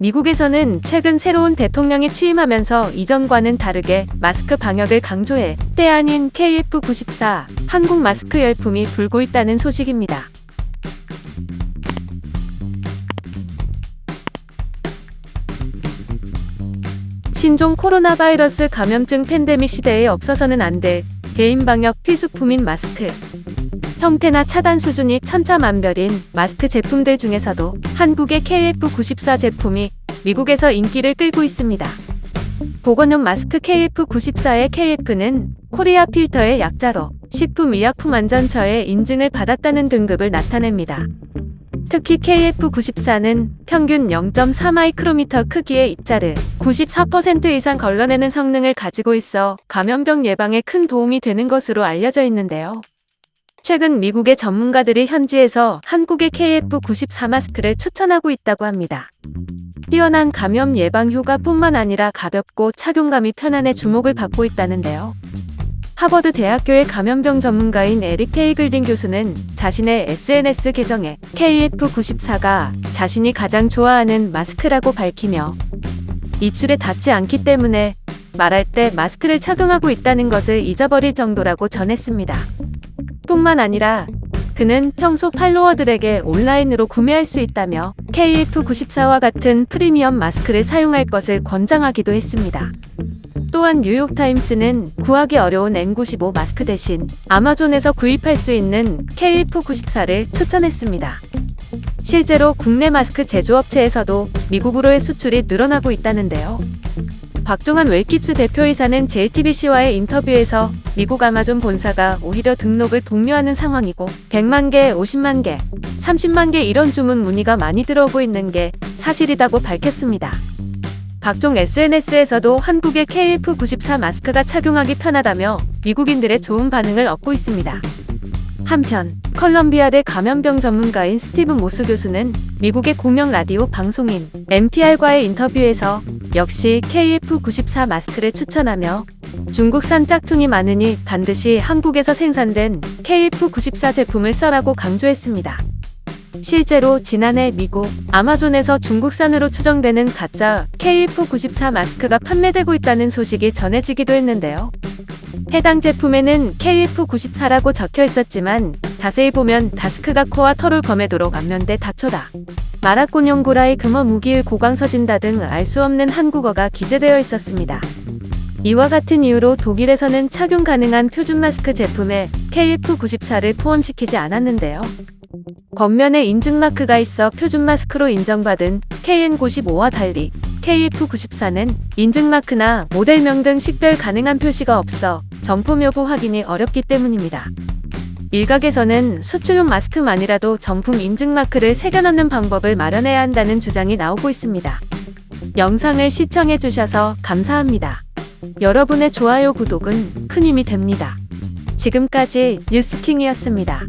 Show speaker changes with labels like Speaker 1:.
Speaker 1: 미국에서는 최근 새로운 대통령이 취임하면서 이전과는 다르게 마스크 방역을 강조해 때 아닌 KF94 한국 마스크 열풍이 불고 있다는 소식입니다. 신종 코로나 바이러스 감염증 팬데믹 시대에 없어서는 안 될 개인 방역 필수품인 마스크. 형태나 차단 수준이 천차만별인 마스크 제품들 중에서도 한국의 KF94 제품이 미국에서 인기를 끌고 있습니다. 보건용 마스크 KF94의 KF는 코리아 필터의 약자로 식품의약품안전처의 인증을 받았다는 등급을 나타냅니다. 특히 KF94는 평균 0.4 마이크로미터 크기의 입자를 94% 이상 걸러내는 성능을 가지고 있어 감염병 예방에 큰 도움이 되는 것으로 알려져 있는데요. 최근 미국의 전문가들이 현지에서 한국의 KF94 마스크를 추천하고 있다고 합니다. 뛰어난 감염 예방 효과뿐만 아니라 가볍고 착용감이 편안해 주목을 받고 있다는데요. 하버드 대학교의 감염병 전문가인 에릭 페이글딘 교수는 자신의 SNS 계정에 KF94가 자신이 가장 좋아하는 마스크라고 밝히며 입술에 닿지 않기 때문에 말할 때 마스크를 착용하고 있다는 것을 잊어버릴 정도라고 전했습니다. 뿐만 아니라 그는 평소 팔로워들에게 온라인으로 구매할 수 있다며 KF94와 같은 프리미엄 마스크를 사용할 것을 권장하기도 했습니다. 또한 뉴욕타임스는 구하기 어려운 N95 마스크 대신 아마존에서 구입할 수 있는 KF94를 추천했습니다. 실제로 국내 마스크 제조업체에서도 미국으로의 수출이 늘어나고 있다는데요. 박종환 웰킵스 대표이사는 JTBC와의 인터뷰에서 미국 아마존 본사가 오히려 등록을 독려하는 상황이고 100만 개, 50만 개, 30만 개 이런 주문 문의가 많이 들어오고 있는 게 사실이라고 밝혔습니다. 각종 SNS에서도 한국의 KF94 마스크가 착용하기 편하다며 미국인들의 좋은 반응을 얻고 있습니다. 한편 컬럼비아 대 감염병 전문가인 스티븐 모스 교수는 미국의 공영 라디오 방송인 NPR과의 인터뷰에서 역시 KF94 마스크를 추천하며 중국산 짝퉁이 많으니 반드시 한국에서 생산된 KF94 제품을 써라고 강조했습니다. 실제로 지난해 미국 아마존에서 중국산으로 추정되는 가짜 KF94 마스크가 판매되고 있다는 소식이 전해지기도 했는데요. 해당 제품에는 KF94라고 적혀 있었지만 자세히 보면 다스크가 코와 털을 검해도록 안면대 다초다. 마라꼬뇽 고라이 금어 무기일 고광서진다 등 알 수 없는 한국어가 기재되어 있었습니다. 이와 같은 이유로 독일에서는 착용 가능한 표준 마스크 제품에 KF94를 포함시키지 않았는데요. 겉면에 인증 마크가 있어 표준 마스크로 인정받은 KN95와 달리 KF94는 인증 마크나 모델명 등 식별 가능한 표시가 없어 정품 여부 확인이 어렵기 때문입니다. 일각에서는 수출용 마스크만이라도 정품 인증 마크를 새겨 넣는 방법을 마련해야 한다는 주장이 나오고 있습니다. 영상을 시청해 주셔서 감사합니다. 여러분의 좋아요 구독은 큰 힘이 됩니다. 지금까지 뉴스킹이었습니다.